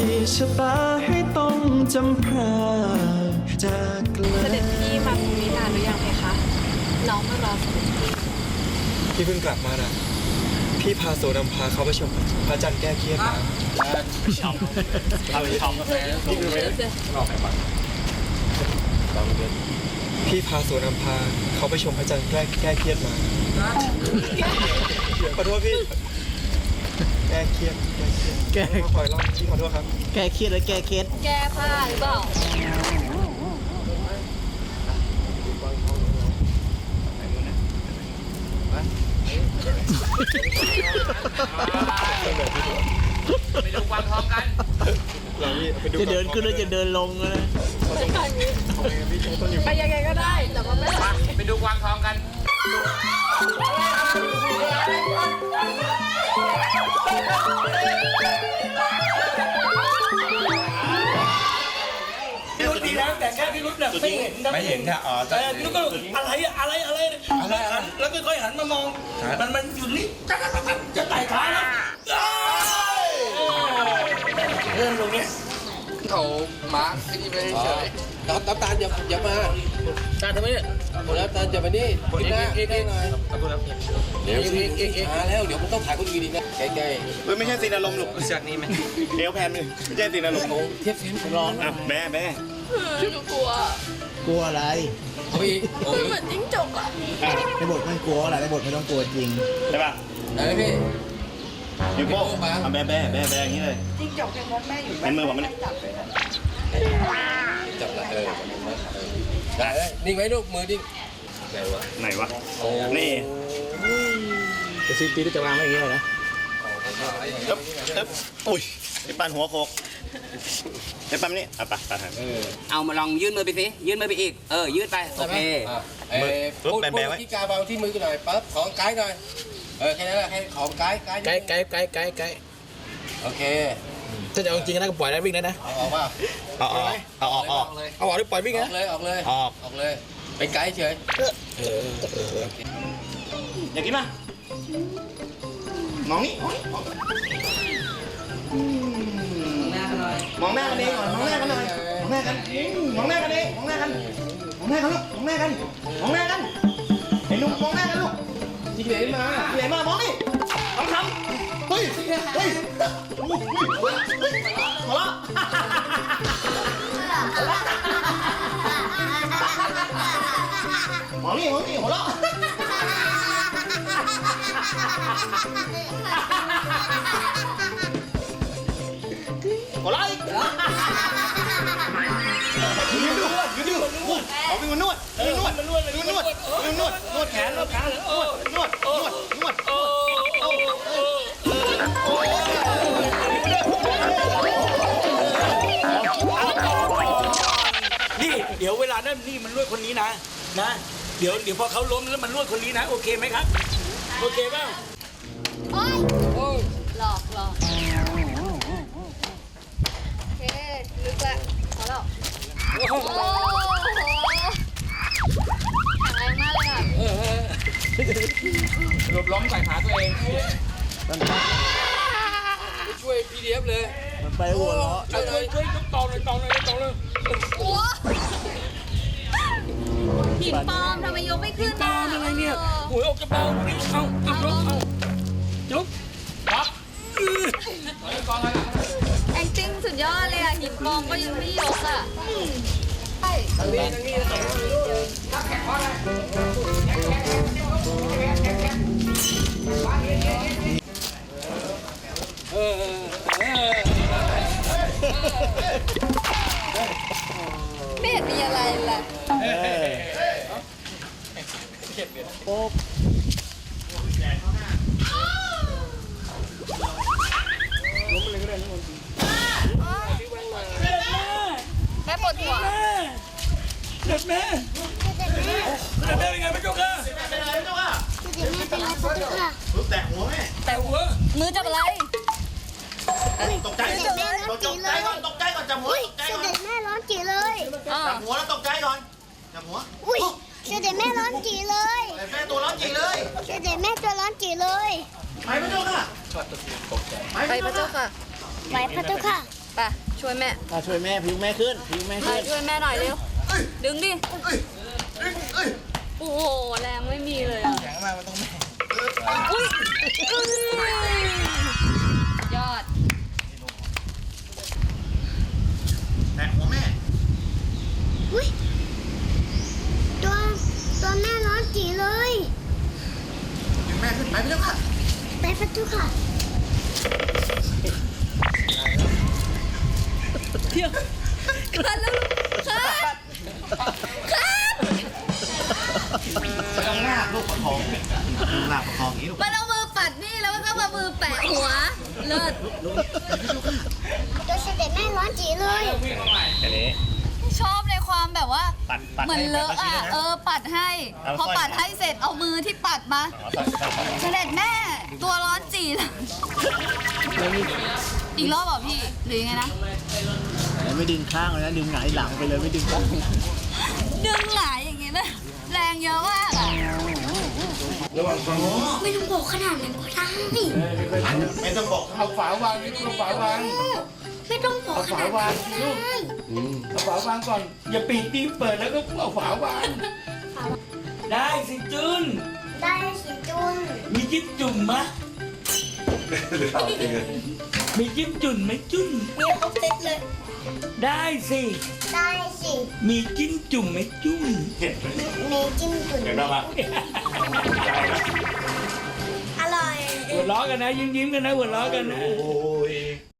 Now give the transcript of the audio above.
ตาให้ต้องจำพรากจากไกลเสด็จพี่มาตรงนี้นานหรือยังเพคะ น้องมารอเสด็จพี่พี่เพิ่งกลับมานะพี่พาโสนำพาเขาไปชมพระจันทร์แก้เครียดมาพี่พาโสนำพาเขาไปชมพระจันทร์แก้แก้เครียดมาขอโทษพี่ แก้เครียดแก้เครียดแก้ขออีกรอบพี่ขอโทษครับ แก้เครียดแล้วแก้เคล็ดแก้ผ้าหรือเปล่าไปดูความพร้อมกันเราพี่ไปดูจะเดินขึ้นแล้วจะเดินลงนะไปยังไงก็ได้แต่ว่าไม่มาไปดูความพร้อมกัน แต่แค่พี่รุธเนี่ยไม่เห็นนะไม่เห็นค่ะอ๋อเออพี่รุธก็อะไรอะไรอะไรอะไรหันแล้วค่อยๆหันมามอง มันมันอยู่นี่จะจะไต่ขาแล้วเรื่องตรงเนี้ยเขามาร์คที่นี่ไปเฉย น้ำน้ำตาลอย่าอย่ามาตาทำไมเนี่ยน้ำตาลอย่ามานี่กินหน้าเอ๊ะหน่อยเดี๋ยวเอ๊ะเอ๊ะเอ๊ะมาแล้วเดี๋ยวมันต้องถ่ายคนอื่นอีกนะใกล้เฮ้ยไม่ใช่ซีนอารมณ์หรอกจากนี้ไหมเอวแพนเลยไม่ใช่ซีนอารมณ์ๆเทียบเฟ้นลองอะแม่แม่หนูกลัวกลัวอะไรเอาไปอีกโอ้ยเหมือนจิ้งจกอะในบทไม่กลัวอะไรในบทไม่ต้องกลัวจริง ใช่ป่ะอะไรพี่ อยู่โป้อยู่โป้มาอะแม่แม่แม่แม่อย่างนี้เลยจิ้งจกเป็นมดแม่อยู่เป็นมือผมมันย จับเลยนะจับละเออได้ได้นิ่งไว้ลูกมือนิ่งไหนวะนี่ จะซีปีจะวางไว้อย่างนี้เลยนะตึ๊บตึ๊บอุ้ยไอ้ปันหัวโคกไอ้ปันนี่อะไปไปถ่ายเอามาลองยื่นมือไปสิ ยื่นมือไปอีก เออ ยืดไป โอเคอะเอ้พูดพูดที่กาวางที่มือหน่อยปั๊บของไกด์หน่อย เออแค่นั้นแหละให้ของไกด์ไกด์ไกด์ไกด์ไกด์ไกด์ไกด์โอเค ถ้าจะเอาจริงนะก็ปล่อยได้วิ่งได้นะเอาออกว่าเอาออกเอาออกออกเลยเอาออกได้ปล่อยวิ่งออนะกเลยออกเลยออกออกเลยเป็นไกด์เฉยอยากกินป่ะมองนี่มองหน้ากันเองก่อนมองหน้ากันหน่อยมองหน้ากันมองหน้ากันเองมองหน้ากันมองหน้ากันลูกมองหน้ากันมองหน้ากันไอ้หนุ่มมองหน้ากันลูกที่ไหนมาที่ไหนมามองนี่ทำทำเฮ้ยเฮ้ย มองนี่มองนี่หัวเราะหัวเราะอีกยืนดูยืนดูนวดเอาเป็นนวดเป็นนวดเป็นนวดเป็นนวดเป็นนวดนวดแขนนวดขาเลยนวดนวดนวดนวดนี่เดี๋ยวเวลานั้นนี่มันลวดคนนี้นะนะ เดี๋ยวเดี๋ยวพอเขาล้มแล้วมันลวดคนนี้นะ โอเคไหมครับ โอเคเปล่าโอ้ยหลอกหลอกโอเคลึกแล้วพอแล้วโอ้โหแข็งแรงมากเลยอะหลบล้มใส่ขาตัวเองช่วยพีดีเอฟเลยมันไปหัวเราะช่วยช่วยช่วยยกตองเลยตองเลยตองเลยโอ้หินปลอมทำไมยกไม่ กจะเบาดิเอาเอายกเอายกแอคติ้งสุดยอดเลยอะหินปลอมก็ยังไม่ยกอะใช่ทางนี้ทา แม่ปวดหัวเด็ดแม่เด็ดแม่เป็นไงพระเจ้าค่ะรู้แต่หัวแม่แต่หัวมือจับอะไรตกใจตกใจตกใจก่อนตกใจก่อนจับหัวตกใจเสก่อนด็จแม่ร้อนจีเลยจับหัวแล้วตกใจก่อนจับหัวอุ้ยเด็จแม่ร้อนจีเลยแต่แม่ตัวร้อนจริงเลยเด็จแม่ตัวร้อนจีเลยไปพระเจ้าค่ะไปพระเจ้าค่ะ ไหวพระเจ้าค่ะไปช่วยแม่อะช่วยแม่พิวแม่ขึ้นพิวแม่ไปขึ้นช่วยแม่หน่อยเร็ว ดึงดิ โอ้โหแรงไม่มีเลยอะแข็งมากมันต้องแม่อุ้ยอุ้ยยอด แตะหัวแม่อุ้ยตัวตัวแม่ร้อนจีเลย ดึงแม่ขึ้นไปไปแล้วค่ะ ไปประตูค่ะ คันแล้วคันคันไปเอาหน้าลูกประคองหน้าประคองอย่างนี้ลูกมันเอามือปัดนี่แล้วมันก็มามือแปะหัว เลิศตัวเสด็จแม่ร้อนจีเลยชอบในความแบบว่า ปัดปัดเหมือนเลอะอะ เออ ปัดให้พอปัดให้เสร็จเอามือที่ปัดมาเสด็จแม่ ตัวร้อนจีเลยอีกรอบเหรอพี่ หรือยังไงนะ ไม่ดึงข้างเลยนะดึงหงายหลังไปเลยไม่ดึงข้างดึงหลายอย่างงี้นะแรงเยอะมากอะไม่ต้องบอกขนาดนั้นก็ได้ไม่ต้องบอกเอาฝาวางนี่เอาฝาวางไม่ต้องบอกเอาขฝานาดวางนั้นก็ลูกได้เอาฝาวางก่อน อย่าปิดดิเปิดแล้วก็เอาฝาวาง ได้สิจุนได้สิจุนมีจิ้มจุ่มมะ มีจิ้มจุ่มไหมจุนมีครบเซตเลย ได้สิ ได้สิ มีจิ้มจุ่มไหมจุนมีจิ้มจุ่นอร่อย หัวล้อกันนะยิ้มยิ้มๆกันนะหัวล้อกันนะ โอ้